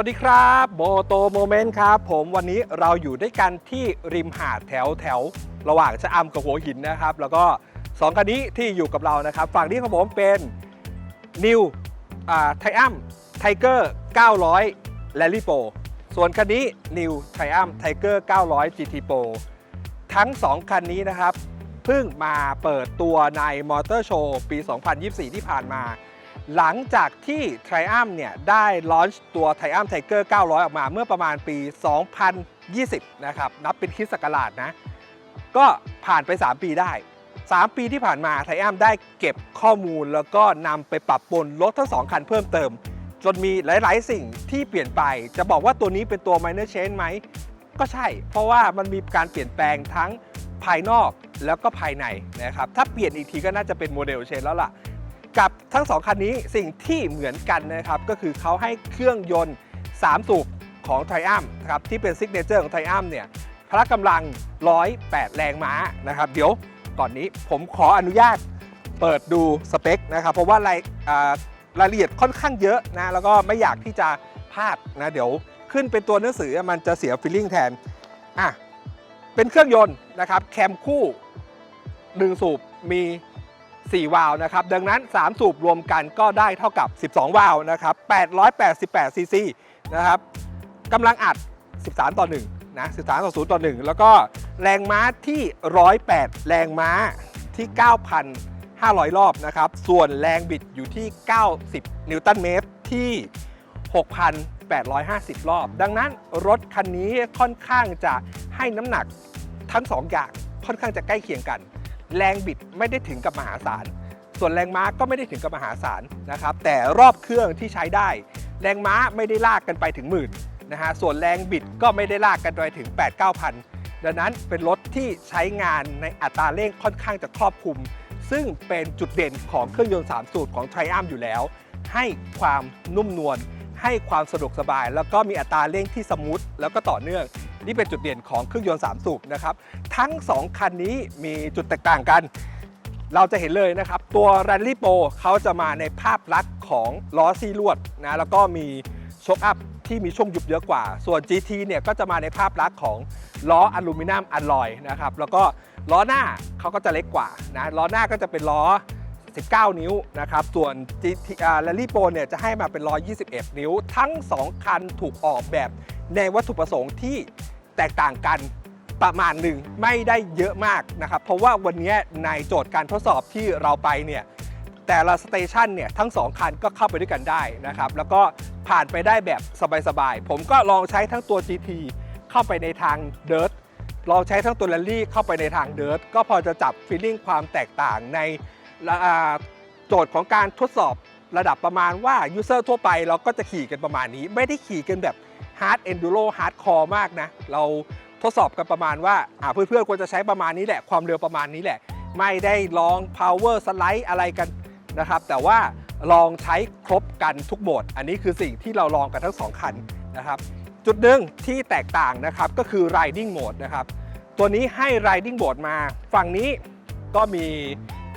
วัสดีครับโมโตโมเมนต์ครับผมวันนี้เราอยู่ด้วยกันที่ริมหาดแถวแถว ระหว่างชะอำกับหัวหินนะครับ แล้วก็สองคันนี้ที่อยู่กับเรานะครับ ฝั่งนี้ของผมเป็น New ไทอัมไทเกอร์900แลลี่โปส่วนคันนี้ New ไทอัมไทเกอร์900 GT Pro ทั้ง 2 คันนี้นะครับ เพิ่งมาเปิดตัวในมอเตอร์โชว์ปี 2024 ที่ผ่านมา หลังจากที่ Triumph เนี่ยได้ลอนช์ตัว Triumph Tiger 900 ออกมาเมื่อประมาณปี 2020 นะครับ นับเป็นคริสต์ศักราชนะ ก็ผ่านไป 3 ปีได้ 3 ปีที่ผ่านมา Triumph ได้เก็บข้อมูลแล้วก็นำไปปรับปรุงรถทั้ง2คันเพิ่มเติม จนมีหลาย ๆ สิ่งที่เปลี่ยนไป จะบอกว่าตัวนี้เป็นตัว minor change ไหม ก็ใช่ เพราะว่ามันมีการเปลี่ยนแปลงทั้งภายนอกแล้วก็ภายในนะครับ ถ้าเปลี่ยนอีกทีก็น่าจะเป็นโมเดลเชนแล้วล่ะ กับทั้ง 2 คันนี้สิ่งที่เหมือนกันนะครับ ก็คือเขาให้เครื่องยนต์ 3 สูบของ Triumph นะครับที่เป็นซิกเนเจอร์ของ t r i u m p เนี่ยพละกำลัง 108 แรงม้านะครับ เดี๋ยวก่อนนี้ผมขออนุญาตเปิดดูสเปคนะครับ เพราะว่ารายรายละเอียดค่อนข้างเยอะนะแล้วก็ไม่อยากที่จะพลาดนะเดี๋ยวขึ้นเป็นตัวหนังสือมันจะเสียฟีลลิ่งแทนอะเป็นเครื่องยนต์นะครับแคมคู่ 1 สูบมี 4 วาล์วนะครับ ดังนั้น 3 สูบรวมกันก็ได้เท่ากับ 12 วาล์วนะครับ 888 ซีซีนะครับกำลังอัด 13 ต่อ1นะ13ต่อ0ต่อ1 แล้วก็แรงม้าที่ 108 แรงม้าที่ 9,500 รอบนะครับ ส่วนแรงบิดอยู่ที่ 90 นิวตันเมตรที่ 6,850 รอบ ดังนั้นรถคันนี้ค่อนข้างจะให้น้ำหนักทั้ง 2 อย่างค่อนข้างจะใกล้เคียงกัน แรงบิดไม่ได้ถึงกับมหาศาล ส่วนแรงม้าก็ไม่ได้ถึงกับมหาศาลนะครับ แต่รอบเครื่องที่ใช้ได้ แรงม้าไม่ได้ลากกันไปถึงหมื่นนะฮะ ส่วนแรงบิดก็ไม่ได้ลากกันไปถึง 8 9 0 0 0 ดังนั้นเป็นรถที่ใช้งานในอัตราเร่งค่อนข้างจะครอบคลุม ซึ่งเป็นจุดเด่นของเครื่องยนต์ 3 สูตรของ Triumph อยู่แล้ว ให้ความนุ่มนวลให้ความสะดวกสบาย แล้วก็มีอัตราเร่งที่สมูทแล้วก็ต่อเนื่อง นี่เป็นจุดเด่นของเครื่องยนต์ 3 สูบนะครับ ทั้ง 2 คันนี้มีจุดแตกต่างกัน เราจะเห็นเลยนะครับ ตัว Rally Pro เขาจะมาในภาพลักษณ์ของล้อซี่ลวดนะแล้วก็มีโชคอัพที่มีช่วงยุบเยอะกว่า ส่วน GT เนี่ยก็จะมาในภาพลักษณ์ของล้ออลูมิเนียมอลลอยนะครับ แล้วก็ล้อหน้าเขาก็จะเล็กกว่านะ ล้อหน้าก็จะเป็นล้อ 19 นิ้วนะครับ ส่วน GT อ่า Rally Pro เนี่ยจะให้มาเป็นล้อ 21 นิ้ว ทั้ง 2 คันถูกออกแบบในวัตถุประสงค์ที่ แตกต่างกันประมาณหนึ่งไม่ได้เยอะมากนะครับ เพราะว่าวันนี้ในโจทย์การทดสอบที่เราไปเนี่ยแต่ละสเตชันเนี่ยทั้ง 2 คันก็เข้าไปด้วยกันได้นะครับ แล้วก็ผ่านไปได้แบบสบายๆ ผมก็ลองใช้ทั้งตัว GT เข้าไปในทางเดิร์ลองใช้ทั้งตัวแรลลี่เข้าไปในทางเดิร์ก็พอจะจับฟีลลิ่งความแตกต่างในโจทย์ของการทดสอบระดับประมาณว่ายูเซอร์ทั่วไปเราก็จะขี่กันประมาณนี้ ไม่ได้ขี่กันแบบ Hard Enduro Hardcore มากนะ เราทดสอบกันประมาณว่าอ่าเพื่อนๆควรจะใช้ประมาณนี้แหละ ความเร็วประมาณนี้แหละ ไม่ได้ลอง power slide อะไรกันนะครับ แต่ว่าลองใช้ครบกันทุกโหมด อันนี้คือสิ่งที่เราลองกันทั้ง 2 คันนะครับ จุดหนึ่งที่แตกต่างนะครับก็คือ riding mode นะครับ ตัวนี้ให้ riding mode มา ฝั่งนี้ก็มี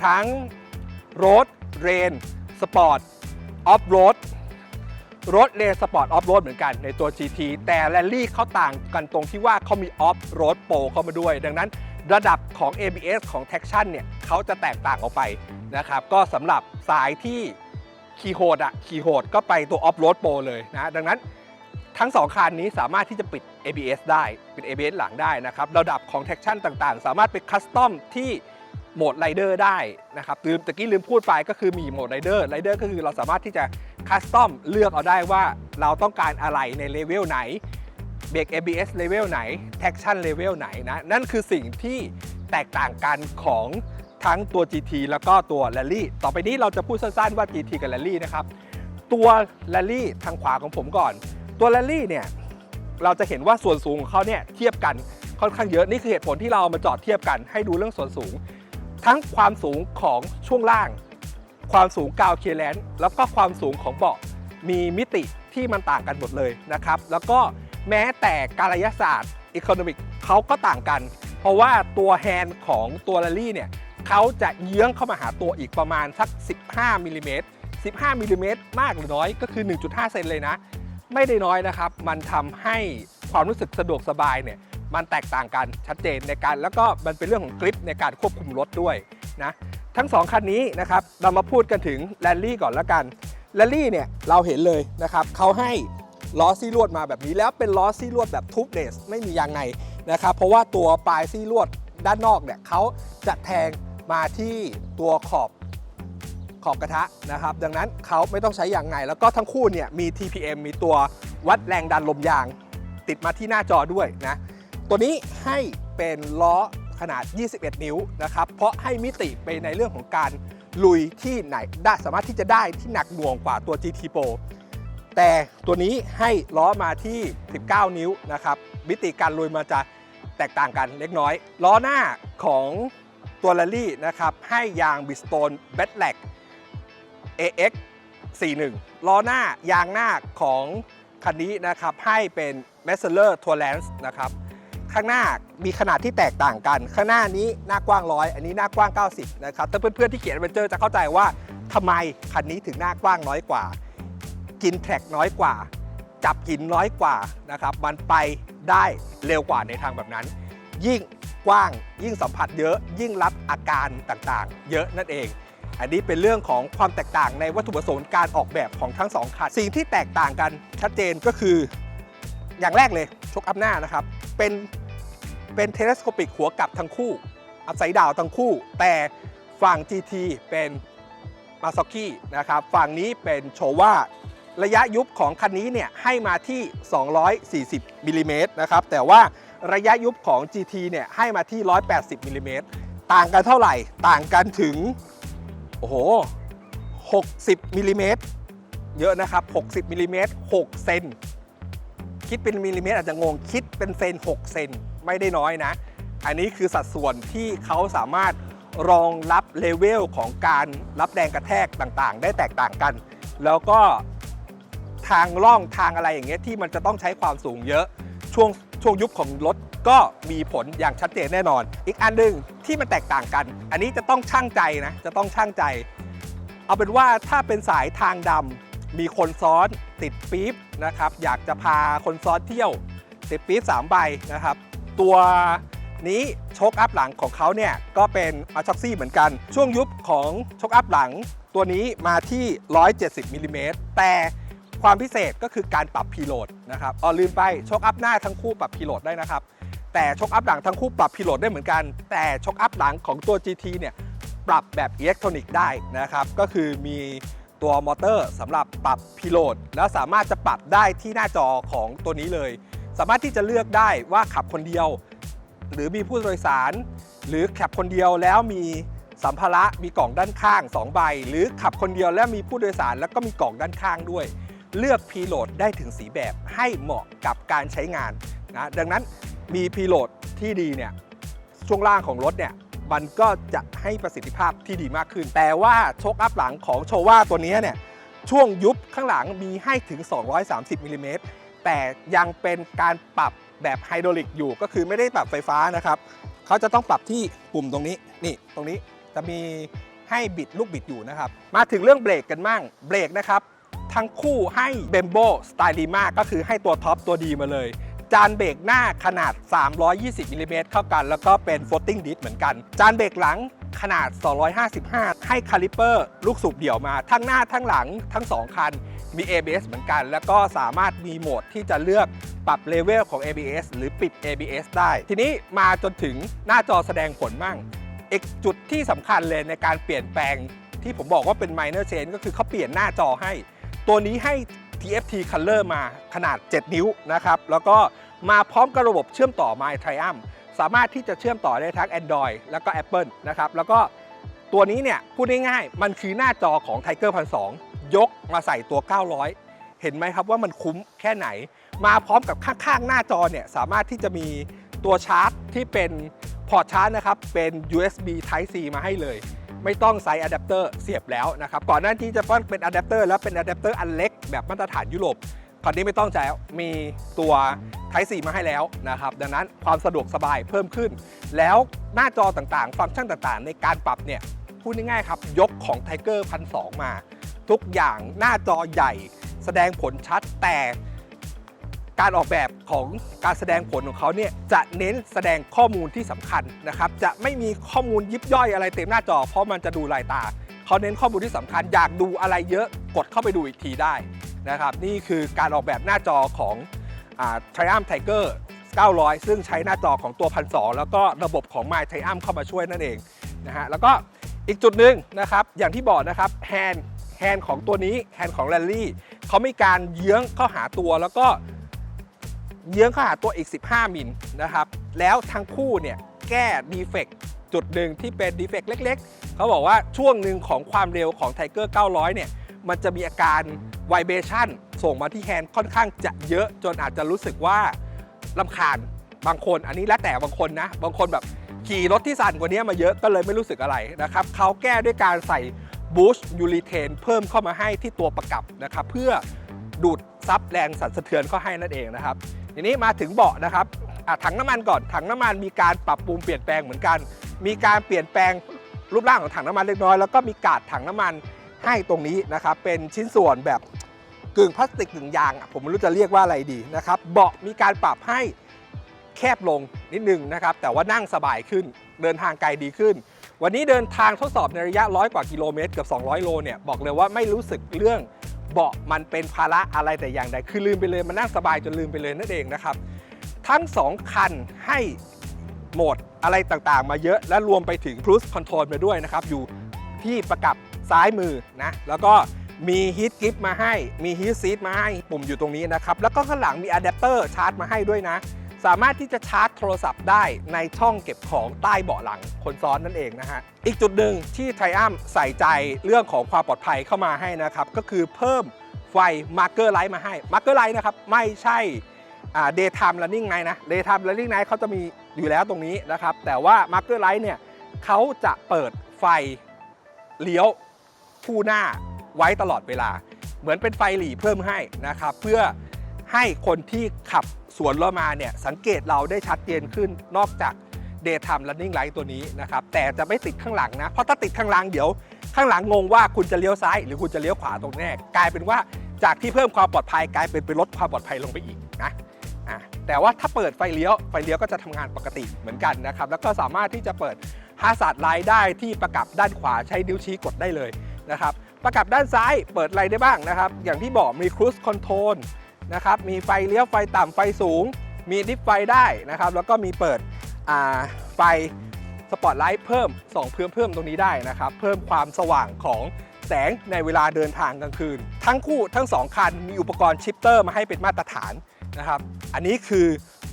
ทั้ง road rain sport off road รถเลสปอร์ตออฟโรดเหมือนกันในตัว GT แต่แรลลี่เขาต่างกันตรงที่ว่าเขามีออฟโรดโปรเข้ามาด้วย ดังนั้นระดับของ ABS ของ Traction เนี่ยเขาจะแตกต่างออกไปนะครับ ก็สำหรับสายที่ขี่โหดอะขี่โหดก็ไปตัวออฟโรดโปรเลยนะดังนั้นทั้ง 2 คันนี้สามารถที่จะปิด ABS ได้ปิด ABS หลังได้นะครับ ระดับของ Traction ต่างๆ สามารถไปคัสตอมที่โหมดไรเดอร์ได้นะครับลืมตะกี้ลืมพูดไปก็คือมีโหมดไรเดอร์ไรเดอร์ก็คือเราสามารถที่จะ คัสตอมเลือกเอาได้ว่าเราต้องการอะไรในเลเวลไหนเบรก ABS เลเวลไหน Traction เลเวลไหนนะ นั่นคือสิ่งที่แตกต่างกันของทั้งตัว GT แล้วก็ตัว Rally ต่อไปนี้เราจะพูดสั้นๆว่า GT กับ Rally นะครับ ตัว Rally ทางขวาของผมก่อน ตัว Rally เนี่ยเราจะเห็นว่าส่วนสูงของเขาเนี่ยเทียบกันค่อนข้างเยอะนี่คือเหตุผลที่เราเอามาจอดเทียบกันให้ดูเรื่องส่วนสูง ทั้งความสูงของช่วงล่าง ความสูงกาวเคแลนด์แล้วก็ความสูงของเบาะมีมิติที่มันต่างกันหมดเลยนะครับ แล้วก็แม้แต่การยศาสตร์อีโคโนมิกเขาก็ต่างกัน เพราะว่าตัวแฮนด์ของตัวแรลลี่เนี่ยเขาจะเยื้องเข้ามาหาตัวอีกประมาณสัก 15มิลลิเมตร15มิลลิเมตรมากหรือน้อยก็คือ 1.5 เซนเลยนะ ไม่ได้น้อยนะครับ มันทำให้ความรู้สึกสะดวกสบายเนี่ยมันแตกต่างกันชัดเจนในการแล้วก็มันเป็นเรื่องของกริปในการควบคุมรถด้วยนะ ทั้งสองคันนี้นะครับเรามาพูดกันถึงแรลลี่ก่อนละกันแรลลี่เนี่ยเราเห็นเลยนะครับเขาให้ล้อซี่ลวดมาแบบนี้แล้วเป็นล้อซี่ลวดแบบทูบเดสไม่มียางในนะครับเพราะว่าตัวปลายซี่ลวดด้านนอกเนี่ยเขาจะแทงมาที่ตัวขอบขอบกระทะนะครับ ดังนั้นเขาไม่ต้องใช้ยางในแล้วก็ทั้งคู่เนี่ยมี TPM มีตัววัดแรงดันลมยาง ติดมาที่หน้าจอด้วยนะ ตัวนี้ให้เป็นล้อ ขนาด 21 นิ้วนะครับ เพราะให้มิติไปในเรื่องของการลุยที่ไหนได้สามารถที่จะได้ที่หนักหน่วงกว่าตัว GT Pro แต่ตัวนี้ให้ล้อมาที่ 19 นิ้วนะครับ มิติการลุยมาจะแตกต่างกันเล็กน้อย ล้อหน้าของตัว r a l l y นะครับให้ยาง Bridgestone b a t l a c AX 41 ล้อหน้ายางหน้าของคันนี้นะครับให้เป็น m e s s e r t o u r l a n c e นะครับ ข้างหน้ามีขนาดที่แตกต่างกัน ข้างหน้านี้หน้ากว้าง100อันนี้หน้ากว้าง 90 นะครับ ถ้าเพื่อนๆที่เขียน a เ v นเจอร์จะเข้าใจว่าทำไมคันนี้ถึงหน้ากว้างน้อยกว่า กินแทร็กน้อยกว่า จับหินน้อยกว่านะครับ มันไปได้เร็วกว่าในทางแบบนั้น ยิ่งกว้างยิ่งสัมผัสเยอะยิ่งรับอาการต่างๆ เยอะนั่นเอง อันนี้เป็นเรื่องของความแตกต่างในวัตถุประสงค์การออกแบบของทั้งสองคันสิ่งที่แตกต่างกันชัดเจนก็คือ อย่างแรกเลยชกอัพหน้านะครับ เป็น เป็นเทเลสโคปิกหัวกลับทั้งคู่อัพไซด์ดาวทั้งคู่ แต่ฝั่ง GT เป็นมาซ o กี้นะครับฝั่งนี้เป็นโชว่าระยะยุบของคันนี้เนี่ยให้มาที่ 240มิลลิเมตรนะครับแต่ว่าระยะยุบของ GT เนี่ยให้มาที่ 180มิลลิเมตรต่างกันเท่าไหร่ต่างกันถึงโอ้โห60มิลลิเมตรเยอะนะครับ 60มิลลิเมตร6เซนคิดเป็นมิลลิเมตรอาจจะงงคิดเป็นเซน 6 เซน ไม่ได้น้อยนะ อันนี้คือสัดส่วนที่เขาสามารถรองรับเลเวลของการรับแรงกระแทกต่างๆ ได้แตกต่างกัน แล้วก็ทางล่องทางอะไรอย่างเงี้ยที่มันจะต้องใช้ความสูงเยอะช่วงช่วงยุบของรถก็มีผลอย่างชัดเจนแน่นอน อีกอันหนึ่งที่มันแตกต่างกัน อันนี้จะต้องช่างใจนะ จะต้องช่างใจ เอาเป็นว่าถ้าเป็นสายทางดำมีคนซ้อนติดปี๊บนะครับ อยากจะพาคนซ้อนเที่ยวติดปี๊บ3ใบนะครับ ตัวนี้โชคอัพหลังของเขาเนี่ยก็เป็นอาช็อกซี่เหมือนกัน ช่วงยุบของโชคอัพหลังตัวนี้มาที่ 170มิลลิเมตรแต่ความพิเศษก็คือการปรับพีโหลดนะครับอ๋อลืมไปโชคอัพหน้าทั้งคู่ปรับพีโหลดได้นะครับ แต่ชกอัพหลังทั้งคู่ปรับพีโหลดได้เหมือนกัน แต่ชกอัพหลังของตัว GT เนี่ยปรับแบบอิเล็กทรอนิกส์ได้นะครับ ก็คือมีตัวมอเตอร์สำหรับปรับพีโหลดแล้วสามารถจะปรับได้ที่หน้าจอของตัวนี้เลย สามารถที่จะเลือกได้ว่าขับคนเดียว หรือมีผู้โดยสาร หรือขับคนเดียวแล้วมีสัมภาระมีกล่องด้านข้าง 2 ใบ หรือขับคนเดียวแล้วมีผู้โดยสารแล้วก็มีกล่องด้านข้างด้วย เลือกพีโหลดได้ถึงสีแบบให้เหมาะกับการใช้งานนะดังนั้นมีพีโหลดที่ดีเนี่ยช่วงล่างของรถเนี่ยมันก็จะให้ประสิทธิภาพที่ดีมากขึ้น แต่ว่าโชคอัพหลังของโชว่าตัวนี้เนี่ยช่วงยุบข้างหลังมีให้ถึง 230มิลลิเมตร แต่ยังเป็นการปรับแบบไฮดรอลิกอยู่ก็คือไม่ได้ปรับไฟฟ้านะครับเขาจะต้องปรับที่ปุ่มตรงนี้นี่ตรงนี้จะมีให้บิดลูกบิดอยู่นะครับ มาถึงเรื่องเบรกกันมั่งเบรกนะครับ ทั้งคู่ให้เบมโบสไตล์ดีมากก็คือให้ตัวท็อปตัวดีมาเลย จานเบรกหน้าขนาด 320มิลลิเมตรเข้ากัน แล้วก็เป็น floating disc เหมือนกัน จานเบรกหลังขนาด 255 ให้คาลิเปอร์ ลูกสูบเดี่ยวมา ทั้งหน้าทั้งหลังทั้ง 2 คัน มี ABS เหมือนกัน แล้วก็สามารถมีโหมดที่จะเลือกปรับเลเวลของ ABS หรือปิด ABS ได้ ทีนี้มาจนถึงหน้าจอแสดงผลมั่งอีกจุดที่สำคัญเลยในการเปลี่ยนแปลงที่ผมบอกว่าเป็น minor change ก็คือเขาเปลี่ยนหน้าจอให้ ตัวนี้ให้ TFT Color มาขนาด 7 นิ้วนะครับ แล้วก็มาพร้อมกับระบบเชื่อมต่อ My Triumph สามารถที่จะเชื่อมต่อได้ทั้ง Android แล้วก็ Apple นะครับ แล้วก็ตัวนี้เนี่ยพูดง่ายๆ มันคือหน้าจอของ Tiger 1002 ยกมาใส่ตัว 900 เห็นไหมครับว่ามันคุ้มแค่ไหน มาพร้อมกับข้างๆ หน้าจอเนี่ยสามารถที่จะมีตัวชาร์จที่เป็นพอร์ตชาร์จนะครับ เป็น USB Type C มาให้เลย ไม่ต้องใส่อะแดปเตอร์เสียบแล้วนะครับ ก่อนหน้าที่จะต้องเป็นอะแดปเตอร์แล้วเป็นอะแดปเตอร์อันเล็กแบบมาตรฐานยุโรปคราวนี้ไม่ต้องใช้แล้วมีตัว Type C มาให้แล้วนะครับ ดังนั้นความสะดวกสบายเพิ่มขึ้น แล้วหน้าจอต่างๆ ฟังก์ชันต่างๆ ในการปรับเนี่ยพูดง่ายๆครับ ยกของ Tiger 1002มา ทุกอย่างหน้าจอใหญ่ แสดงผลชัดแต่การออกแบบของการแสดงผลของเขาเนี่ยจะเน้นแสดงข้อมูลที่สำคัญนะครับ จะไม่มีข้อมูลยิบย่อยอะไรเต็มหน้าจอ เพราะมันจะดูลายตา เขาเน้นข้อมูลที่สำคัญ อยากดูอะไรเยอะกดเข้าไปดูอีกทีได้นะครับ นี่คือการออกแบบหน้าจอของ Triumph Tiger 900 ซึ่งใช้หน้าจอของตัว 1,200 แล้วก็ระบบของ My Triumph เข้ามาช่วยนั่นเองนะฮะแล้วก็อีกจุดหนึ่งนะครับอย่างที่บอกนะครับแฮนด์ แฮนด์ของตัวนี้แฮนด์ของ Rally เขามีการเยื้องเข้าหาตัวแล้วก็เยื้องเข้าหาตัวอีก 15 มิลนะครับ แล้วทั้งคู่เนี่ยแก้ดีเฟกจุดหนึ่งที่เป็นดีเฟกเล็ก ๆ เขาบอกว่าช่วงหนึ่งของความเร็วของ Tiger 900 เนี่ย มันจะมีอาการไวเบชั่นส่งมาที่แฮนด์ค่อนข้างจะเยอะจนอาจจะรู้สึกว่าลำคาญบางคนอันนี้แล้วแต่บางคนนะ บางคนแบบขี่รถที่สั่นกว่านี้มาเยอะก็เลยไม่รู้สึกอะไรนะครับเขาแก้ด้วยการใส่ บูชยูริเทนเพิ่มเข้ามาให้ที่ตัวประกับนะครับเพื่อดูดซับแรงสั่นสะเทือนเข้าให้นั่นเองนะครับ ทีนี้มาถึงเบาะนะครับถังน้ำมันก่อนถังน้ำมันมีการปรับปรุงเปลี่ยนแปลงเหมือนกัน มีการเปลี่ยนแปลงรูปร่างของถังน้ำมันเล็กน้อยแล้วก็มีกาดถังน้ำมันให้ตรงนี้นะครับเป็นชิ้นส่วนแบบกึ่งพลาสติกกึ่งยางผมไม่รู้จะเรียกว่าอะไรดีนะครับเบาะมีการปรับให้แคบลงนิดนึงนะครับแต่ว่านั่งสบายขึ้นเดินทางไกลดีขึ้น วันนี้เดินทางทดสอบในระยะร้อยกว่ากิโลเมตรเกือบ200 โลเนี่ยบอกเลยว่าไม่รู้สึกเรื่องเบาะมันเป็นภาระอะไรแต่อย่างใดคือลืมไปเลยมันนั่งสบายจนลืมไปเลยนั่นเองนะครับ ทั้ง 2 คันให้โหมดอะไรต่างๆ มาเยอะและรวมไปถึง cruise control มาด้วยนะครับ อยู่ที่ประกับซ้ายมือนะ แล้วก็มีฮีทกิฟมาให้ มีฮีทซีทมาให้ ปุ่มอยู่ตรงนี้นะครับ แล้วก็ข้างหลังมีอะแดปเตอร์ชาร์จมาให้ด้วยนะ สามารถที่จะชาร์จโทรศัพท์ได้ในช่องเก็บของใต้เบาะหลังคนซ้อนนั่นเองนะฮะ อีกจุดหนึ่งที่ไทอัมใส่ใจเรื่องของความปลอดภัยเข้ามาให้นะครับ ก็คือเพิ่มไฟมาร์เกอร์ไลท์มาให้มาร์เกอร์ไลท์นะครับ ไม่ใช่อ่า daytime running night นะ daytime running night เขาจะมีอยู่แล้วตรงนี้นะครับ แต่ว่า marker light เนี่ยเขาจะเปิดไฟเลี้ยวคู่หน้าไว้ตลอดเวลา เหมือนเป็นไฟหลีเพิ่มให้นะครับ เพื่อ ให้คนที่ขับสวนเรามาเนี่ยสังเกตเราได้ชัดเจนขึ้นนอกจาก daytime running light ตัวนี้นะครับแต่จะไม่ติดข้างหลังนะ เพราะถ้าติดข้างหลังเดี๋ยว ข้างหลังงงว่าคุณจะเลี้ยวซ้าย หรือคุณจะเลี้ยวขวาตรงแรกกลายเป็นว่าจากที่เพิ่มความปลอดภัยกลายเป็นไปลดความปลอดภัยลงไปอีกนะแต่ว่าถ้าเปิดไฟเลี้ยวไฟเลี้ยวก็จะทำงานปกติเหมือนกันนะครับแล้วก็สามารถที่จะเปิดฮาสาดไลท์ได้ที่ประกับด้านขวาใช้นิ้วชี้กดได้เลยนะครับประกับด้านซ้ายเปิดอะไรได้บ้างนะครับ อย่างที่บอกมี Cruise Control น นะครับ มีไฟเลี้ยวไฟต่ำไฟสูง มีดิฟไฟได้นะครับ แล้วก็มีเปิดไฟสปอตไลท์เพิ่มสองเพิ่มเพิ่มตรงนี้ได้นะครับ เพิ่มความสว่างของแสงในเวลาเดินทางกลางคืน ทั้งคู่ทั้งสองคันมีอุปกรณ์ชิปเตอร์มาให้เป็นมาตรฐานนะครับ อันนี้คือ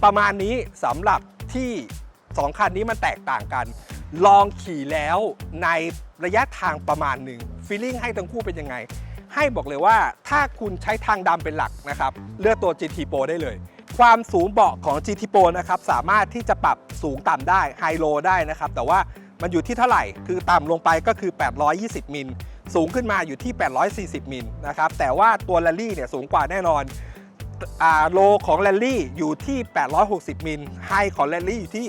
ประมาณนี้สำหรับที่ 2 คันนี้มันแตกต่างกัน ลองขี่แล้วในระยะทางประมาณหนึ่งฟีลลิ่งให้ทั้งคู่เป็นยังไง ให้บอกเลยว่าถ้าคุณใช้ทางดำเป็นหลักนะครับ เลือกตัว GT Pro ได้เลย ความสูงเบาะของ GT Pro นะครับสามารถที่จะปรับสูงต่ำได้ไฮโลได้นะครับ แต่ว่ามันอยู่ที่เท่าไหร่ คือต่ำลงไปก็คือ 820 มิล สูงขึ้นมาอยู่ที่ 840 มิลนะครับ แต่ว่าตัว Rally เนี่ยสูงกว่าแน่นอนอโลของแรลลี่อยู่ที่ 860 มิล ไฮของแรลลี่อยู่ที่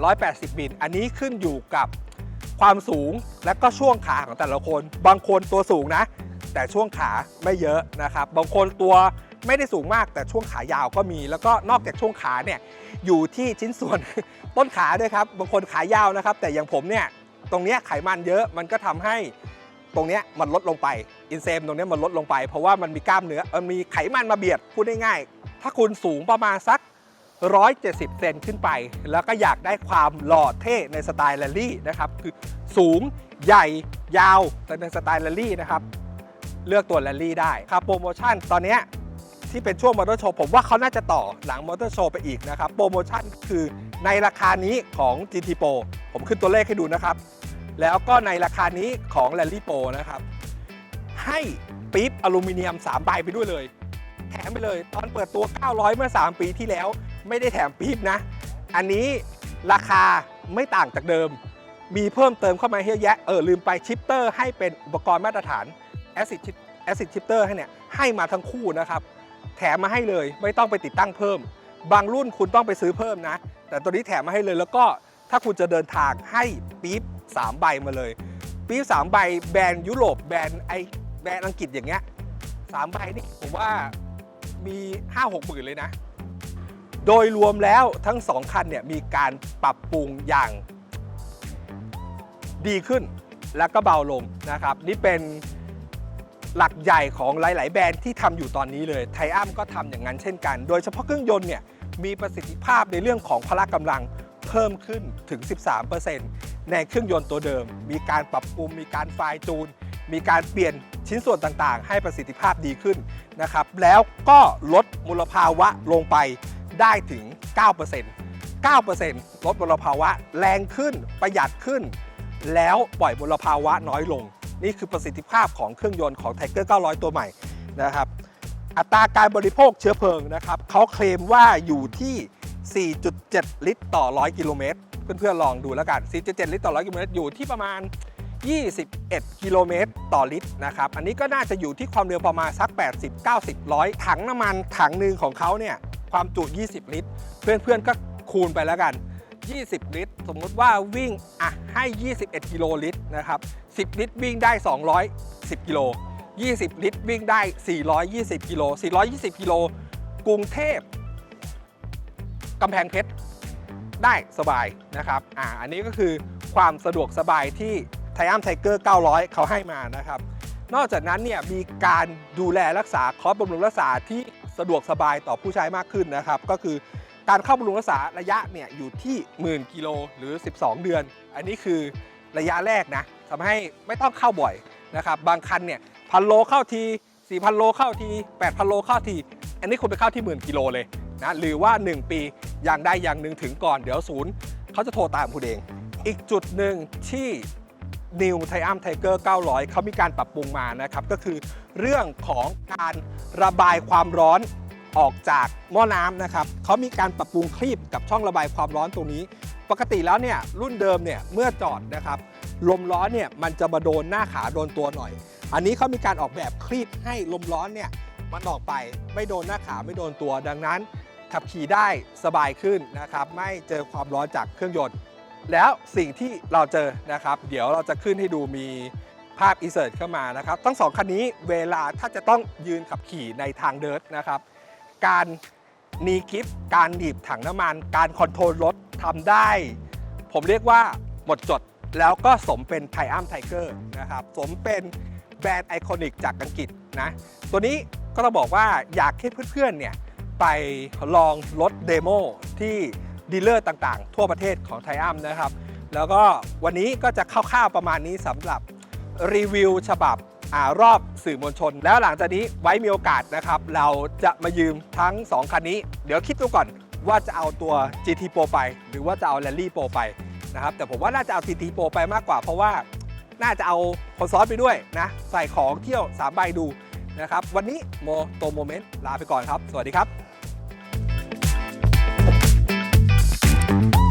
880 มิล อันนี้ขึ้นอยู่กับความสูงและก็ช่วงขาของแต่ละคน บางคนตัวสูงนะ แต่ช่วงขาไม่เยอะนะครับ บางคนตัวไม่ได้สูงมากแต่ช่วงขายาวก็มี แล้วก็นอกจากช่วงขาเนี่ยอยู่ที่ชิ้นส่วนต้นขาด้วยครับ บางคนขายาวนะครับ แต่อย่างผมเนี่ยตรงเนี้ยไขมันเยอะมันก็ทำให้ตรงเนี้ยมันลดลงไปอินเซมตรงเนี้ยมันลดลงไป เพราะว่ามันมีกล้ามเนื้อเออมีไขมันมาเบียดพูดง่ายๆถ้าคุณสูงประมาณสัก 170 เซนขึ้นไป แล้วก็อยากได้ความหล่อเท่ในสไตล์แรลลี่นะครับคือสูงใหญ่ยาวแต่ในสไตล์แรลลี่นะครับ เลือกตัวแรลลี่ได้ครับโปรโมชั่นตอนนี้ที่เป็นช่วงมอเตอร์โชว์ผมว่าเขาน่าจะต่อหลังมอเตอร์โชว์ไปอีกนะครับ โปรโมชั่นคือในราคานี้ของ GT Pro ผมขึ้นตัวเลขให้ดูนะครับ แล้วก็ในราคานี้ของ Rally Pro นะครับ ให้ปี๊บอลูมิเนียม3ใบไปด้วยเลย แถมไปเลย ตอนเปิดตัว 900 เมื่อ 3 ปีที่แล้ว ไม่ได้แถมปี๊บนะ อันนี้ราคาไม่ต่างจากเดิม มีเพิ่มเติมเข้ามาเยอะแยะเออลืมไปชิปเตอร์ให้เป็นอุปกรณ์มาตรฐาน Acid Chip- Acid Shifter ให้เนี่ยให้มาทั้งคู่นะครับ แถมมาให้เลยไม่ต้องไปติดตั้งเพิ่ม บางรุ่นคุณต้องไปซื้อเพิ่มนะ แต่ตัวนี้แถมมาให้เลยแล้วก็ถ้าคุณจะเดินทางให้ปี๊บ3ใบมาเลย ปี๊บ3ใบแบรนด์ยุโรปแบรนด์ไอแบรนด์อังกฤษอย่างเงี้ยสามใบนี่ผมว่ามี5 6หมื่นเลยนะ โดยรวมแล้วทั้งสองคันเนี่ยมีการปรับปรุงอย่างดีขึ้นแล้วก็เบาลงนะครับ นี่เป็น หลักใหญ่ของหลาย ๆ แบรนด์ที่ทำอยู่ตอนนี้เลยไทอัมก็ทำอย่างนั้นเช่นกัน โดยเฉพาะเครื่องยนต์เนี่ยมีประสิทธิภาพในเรื่องของพละกำลังเพิ่มขึ้นถึง 13%ในเครื่องยนต์ตัวเดิม มีการปรับปรุงมีการไฟล์จูน มีการเปลี่ยนชิ้นส่วนต่าง ๆ ให้ประสิทธิภาพดีขึ้นนะครับ แล้วก็ลดมลภาวะลงไปได้ถึง 9% 9%ลดมลภาวะแรงขึ้นประหยัดขึ้น แล้วปล่อยมลภาวะน้อยลง นี่คือประสิทธิภาพของเครื่องยนต์ของ Tiger 900 ตัวใหม่นะครับ อัตราการบริโภคเชื้อเพลิงนะครับเขาเคลมว่าอยู่ที่ 4.7 ลิตรต่อ 100 กิโลเมตร เพื่อนๆ ลองดูแล้วกัน 4.7 ลิตรต่อ 100 กิโลเมตร อยู่ที่ประมาณ 21 กิโลเมตรต่อลิตรนะครับ อันนี้ก็น่าจะอยู่ที่ความเร็วประมาณสัก 80 90 100 ถังน้ำมันถังหนึ่งของเขาเนี่ยความจุ 20 ลิตร เพื่อนๆ ก็คูณไปแล้วกัน 20 ลิตร สมมุติว่าวิ่งอะให้ 21 กิโลลิตรนะครับ 10 ลิตรวิ่งได้ 210 กิโล 20 ลิตรวิ่งได้ 420 กิโล 420 กิโล กรุงเทพกำแพงเพชรได้สบายนะครับ อ่า อันนี้ก็คือความสะดวกสบายที่ไทอัมไทเกอร์900 เขาให้มานะครับ นอกจากนั้นเนี่ยมีการดูแลรักษาคอสบำรุงรักษาที่สะดวกสบายต่อผู้ใช้มากขึ้นนะครับ ก็คือ การเข้าบำรุงรักษาระยะเนี่ยอยู่ที่หมื่นกิโลหรือ 12 เดือน อันนี้คือระยะแรกนะทำให้ไม่ต้องเข้าบ่อยนะครับ บางคันเนี่ยพันโลเข้าที4,000 โลเข้าที 8,000 โลเข้าที อันนี้คุณไปเข้าที่หมื่นกิโลเลยนะหรือว่า 1 ปีอย่างใดอย่างหนึ่งถึงก่อนเดี๋ยวศูนย์เขาจะโทรตามคุณเอง อีกจุดหนึ่งที่ New t i อัมไทเกอร์900 เขามีการปรับปรุงมานะครับ ก็คือเรื่องของการระบายความร้อน ออกจากหม้อน้ำนะครับเขามีการปรับปรุงคลีบกับช่องระบายความร้อนตรงนี้ ปกติแล้วเนี่ยรุ่นเดิมเนี่ยเมื่อจอดนะครับลมร้อนเนี่ยมันจะมาโดนหน้าขาโดนตัวหน่อย อันนี้เขามีการออกแบบคลีบให้ลมร้อนเนี่ยมันออกไปไม่โดนหน้าขาไม่โดนตัว ดังนั้น ขับขี่ได้สบายขึ้นนะครับ ไม่เจอความร้อนจากเครื่องยนต์ แล้วสิ่งที่เราเจอนะครับ เดี๋ยวเราจะขึ้นให้ดูมีภาพอินเสิร์ตเข้ามานะครับ ทั้งสองคันนี้เวลาถ้าจะต้องยืนขับขี่ในทางเดินนะครับ การนีกิฟการหนีบถังน้ำมัน การคอนโทรลรถทำได้ ผมเรียกว่าหมดจดแล้วก็สมเป็นไทอัมไทเกอร์นะครับสมเป็นแบรนด์ไอคอนิกจากอังกฤษนะ ตัวนี้ก็ต้องบอกว่าอยากให้เพื่อนๆเนี่ยไปลองรถเดโมที่ดีลเลอร์ต่างๆ ทั่วประเทศของไทอัมนะครับ แล้วก็วันนี้ก็จะคร่าวๆประมาณนี้สำหรับรีวิวฉบับ รอบสื่อมวลชน แล้วหลังจากนี้ไว้มีโอกาสนะครับ เราจะมายืมทั้ง 2 คันนี้ เดี๋ยวคิดดูก่อนว่าจะเอาตัว GT Pro ไป หรือว่าจะเอา Rally Pro ไปนะครับแต่ผมว่าน่าจะเอา GT Pro ไปมากกว่า เพราะว่าน่าจะเอาคอนซอลไปด้วยนะ ใส่ของเที่ยว3ใบดูนะครับ วันนี้โมโตโมเมนต์ลาไปก่อนครับ สวัสดีครับ